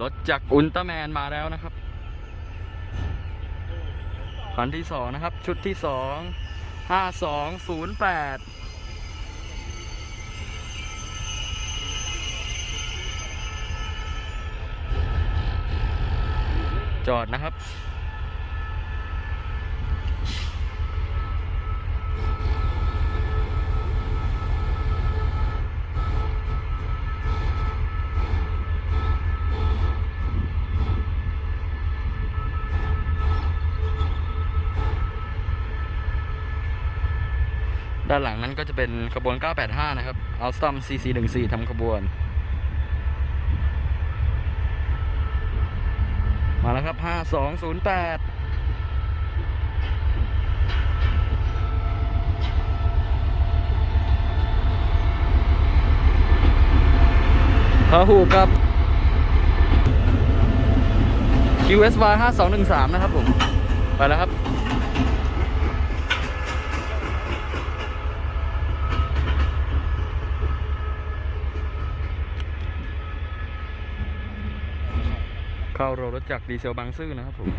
รถจากอุลตร้าแมนมาแล้วนะครับคันที่สองนะครับ ชุดที่สองห้าสองศูนย์แปดจอดนะครับ ด้านหลังนั้นก็จะเป็นขบวน 985 นะครับเอาซัม CC14 ทำขบวน มาแล้วครับ 5208พาหูกับ QSY 5213 นะครับผม ไปแล้วครับ เข้าโรงรถจักรดีเซลบางซื่อนะครับผม